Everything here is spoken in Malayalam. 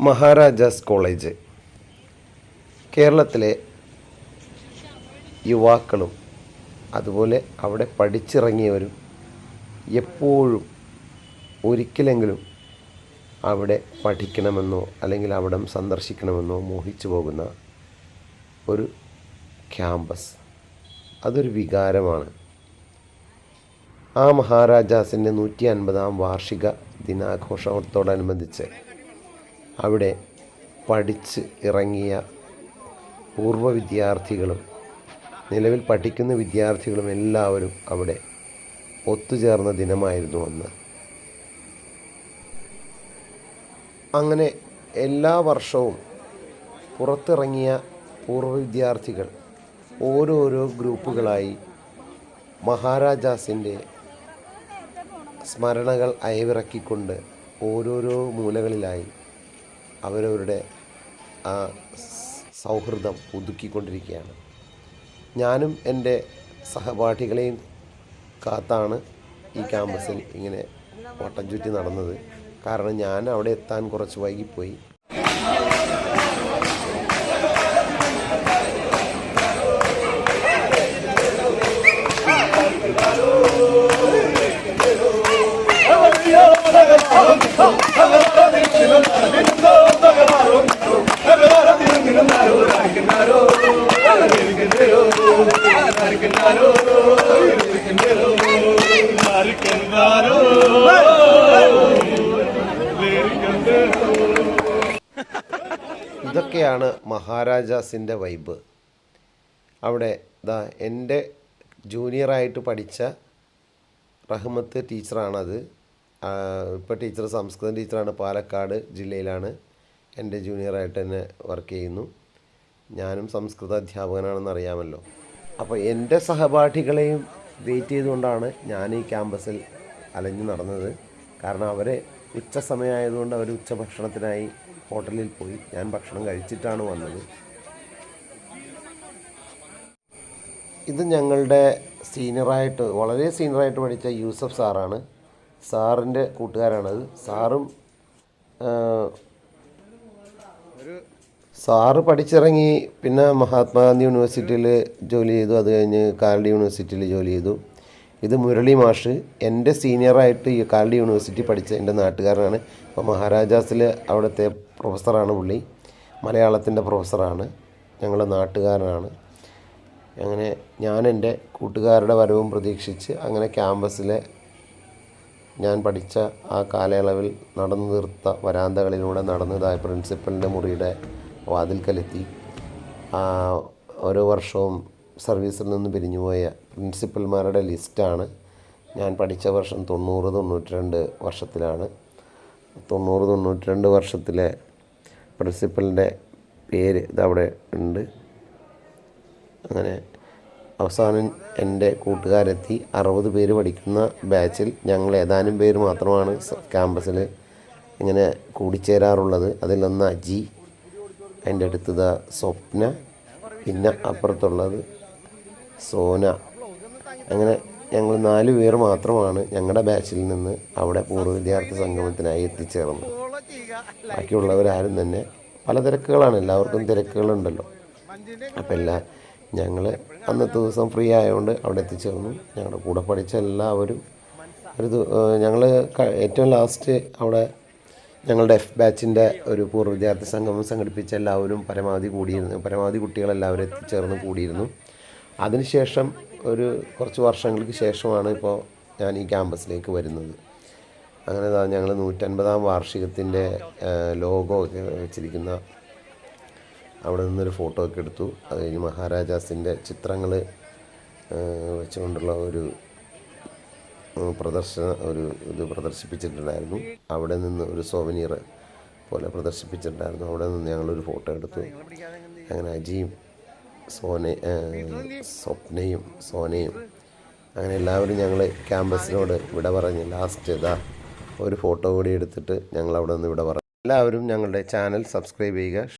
മഹാരാജാസ് കോളേജ്. കേരളത്തിലെ യുവാക്കളും അതുപോലെ അവിടെ പഠിച്ചിറങ്ങിയവരും എപ്പോഴും ഒരിക്കലെങ്കിലും അവിടെ പഠിക്കണമെന്നോ അല്ലെങ്കിൽ അവിടം സന്ദർശിക്കണമെന്നോ മോഹിച്ചു പോകുന്ന ഒരു ക്യാമ്പസ്. അതൊരു വികാരമാണ്. ആ മഹാരാജാസിന്റെ നൂറ്റി അൻപതാം വാർഷിക ദിനാഘോഷത്തോടനുബന്ധിച്ച് അവിടെ പഠിച്ച് ഇറങ്ങിയ പൂർവ വിദ്യാർത്ഥികളും നിലവിൽ പഠിക്കുന്ന വിദ്യാർത്ഥികളും എല്ലാവരും അവിടെ ഒത്തുചേർന്ന ദിനമായിരുന്നു അന്ന്. അങ്ങനെ എല്ലാ വർഷവും പുറത്തിറങ്ങിയ പൂർവ വിദ്യാർത്ഥികൾ ഓരോരോ ഗ്രൂപ്പുകളായി മഹാരാജാസിന്റെ സ്മരണകൾ അയവിറക്കിക്കൊണ്ട് ഓരോരോ മൂലകളിലായി അവരവരുടെ ആ സൗഹൃദം പുതുക്കിക്കൊണ്ടിരിക്കുകയാണ് ഞാനും എന്റെ സഹപാഠികളെയും കാത്താണ് ഈ ക്യാമ്പസിൽ ഇങ്ങനെ വട്ടം ചുറ്റി നടന്നത്. കാരണം ഞാൻ അവിടെ എത്താൻ കുറച്ച് വൈകിപ്പോയി. ഇതൊക്കെയാണ് മഹാരാജാസിന്റെ വൈബ്. അവിടെ ദാ എന്റെ ജൂനിയറായിട്ട് പഠിച്ച റഹ്മത്ത് ടീച്ചറാണത്. ഇപ്പോൾ ടീച്ചർ സംസ്കൃതം ടീച്ചറാണ് പാലക്കാട് ജില്ലയിലാണ്. എന്റെ ജൂനിയറായിട്ട് തന്നെ വർക്ക് ചെയ്യുന്നു. ഞാനും സംസ്കൃത അധ്യാപകനാണെന്ന് അറിയാമല്ലോ. അപ്പോൾ എന്റെ സഹപാഠികളെയും വെയിറ്റ് ചെയ്തുകൊണ്ടാണ് ഞാൻ ഈ ക്യാമ്പസിൽ അലഞ്ഞു നടന്നത്. കാരണം അവരെ ഉച്ച സമയമായതുകൊണ്ട് അവർ ഉച്ച ഭക്ഷണത്തിനായി ഹോട്ടലിൽ പോയി. ഞാൻ ഭക്ഷണം കഴിച്ചിട്ടാണ് വന്നത്. ഇത് ഞങ്ങളുടെ സീനിയറായിട്ട് വളരെ സീനിയറായിട്ട് പഠിച്ച യൂസഫ് സാറാണ്. സാറിന്റെ കൂട്ടുകാരാണത്. സാറും സാറ് പഠിച്ചിറങ്ങി പിന്നെ മഹാത്മാഗാന്ധി യൂണിവേഴ്സിറ്റിയിൽ ജോലി ചെയ്തു. അത് കഴിഞ്ഞ് കാലടി യൂണിവേഴ്സിറ്റിയിൽ ജോലി ചെയ്തു. ഇത് മുരളി മാഷ് എന്റെ സീനിയറായിട്ട് ഈ കാലടി യൂണിവേഴ്സിറ്റി പഠിച്ച എന്റെ നാട്ടുകാരനാണ്. ഇപ്പോൾ മഹാരാജാസിൽ അവിടുത്തെ പ്രൊഫസറാണ് പുള്ളി. മലയാളത്തിന്റെ പ്രൊഫസറാണ്. ഞങ്ങളുടെ നാട്ടുകാരനാണ്. അങ്ങനെ ഞാൻ എന്റെ കൂട്ടുകാരുടെ വരവും പ്രതീക്ഷിച്ച് അങ്ങനെ ക്യാമ്പസിലെ ഞാൻ പഠിച്ച ആ കാലയളവിൽ നടന്നു തീർത്ത വരാന്തകളിലൂടെ നടന്നതായ പ്രിൻസിപ്പലിന്റെ മുറിയുടെ വാതിൽക്കലെത്തി. ഓരോ വർഷവും സർവീസിൽ നിന്ന് പിരിഞ്ഞുപോയ പ്രിൻസിപ്പൽമാരുടെ ലിസ്റ്റാണ് ഞാൻ പഠിച്ച വർഷം തൊണ്ണൂറ് തൊണ്ണൂറ്റി രണ്ട് വർഷത്തിലാണ്. തൊണ്ണൂറ് തൊണ്ണൂറ്റി രണ്ട് വർഷത്തിലെ പ്രിൻസിപ്പലിന്റെ പേര് ഇതവിടെ ഉണ്ട്. അങ്ങനെ അവസാനം എന്റെ കൂട്ടുകാരെത്തി. അറുപത് പേര് പഠിക്കുന്ന ബാച്ചിൽ ഞങ്ങൾ ഏതാനും പേര് മാത്രമാണ് ക്യാമ്പസിൽ ഇങ്ങനെ കൂടിച്ചേരാറുള്ളത്. അതിലൊന്ന് അജി അതിന്റെ അടുത്തത് സ്വപ്ന പിന്നെ അപ്പുറത്തുള്ളത് സോന. അങ്ങനെ ഞങ്ങൾ നാല് പേർ മാത്രമാണ് ഞങ്ങളുടെ ബാച്ചിൽ നിന്ന് അവിടെ പൂർവ വിദ്യാർത്ഥി സംഗമത്തിനായി എത്തിച്ചേർന്നത്. ബാക്കിയുള്ളവരാരും തന്നെ പല തിരക്കുകളാണ് എല്ലാവർക്കും തിരക്കുകളുണ്ടല്ലോ. അപ്പം എല്ലാ ഞങ്ങൾ അന്നത്തെ ദിവസം ഫ്രീ ആയതുകൊണ്ട് അവിടെ എത്തിച്ചേർന്നു ഞങ്ങളുടെ കൂടെ പഠിച്ച എല്ലാവരും ഒരു ഞങ്ങൾ ഏറ്റവും ലാസ്റ്റ് അവിടെ ഞങ്ങളുടെ എഫ് ബാച്ചിന്റെ ഒരു പൂർവ വിദ്യാർത്ഥി സംഗമം സംഘടിപ്പിച്ച എല്ലാവരും പരമാവധി കൂടിയിരുന്നു. പരമാവധി കുട്ടികളെല്ലാവരും എത്തിച്ചേർന്ന് കൂടിയിരുന്നു. അതിനുശേഷം ഒരു കുറച്ച് വർഷങ്ങൾക്ക് ശേഷമാണ് ഇപ്പോൾ ഞാൻ ഈ ക്യാമ്പസിലേക്ക് വരുന്നത്. അങ്ങനെ ഞങ്ങൾ നൂറ്റൻപതാം വാർഷികത്തിന്റെ ലോഗോ വെച്ചിരിക്കുന്ന അവിടെ നിന്നൊരു ഫോട്ടോ ഒക്കെ എടുത്തു. അത് കഴിഞ്ഞ് മഹാരാജാസിന്റെ ചിത്രങ്ങൾ വെച്ചുകൊണ്ടുള്ള ഒരു പ്രദർശന ഒരു ഇത് പ്രദർശിപ്പിച്ചിട്ടുണ്ടായിരുന്നു. അവിടെ നിന്ന് ഒരു സോവനീർ പോലെ പ്രദർശിപ്പിച്ചിട്ടുണ്ടായിരുന്നു. അവിടെ നിന്ന് ഞങ്ങളൊരു ഫോട്ടോ എടുത്തു. അങ്ങനെ അജിയും സോന സ്വപ്നയും സോനയും അങ്ങനെ എല്ലാവരും ഞങ്ങൾ ക്യാമ്പസിനോട് വിട പറഞ്ഞ് ലാസ്റ്റ് ഇതാ ഒരു ഫോട്ടോ കൂടി എടുത്തിട്ട് ഞങ്ങൾ അവിടെ നിന്ന് വിട പറഞ്ഞു. എല്ലാവരും ഞങ്ങളുടെ ചാനൽ സബ്സ്ക്രൈബ് ചെയ്യുക.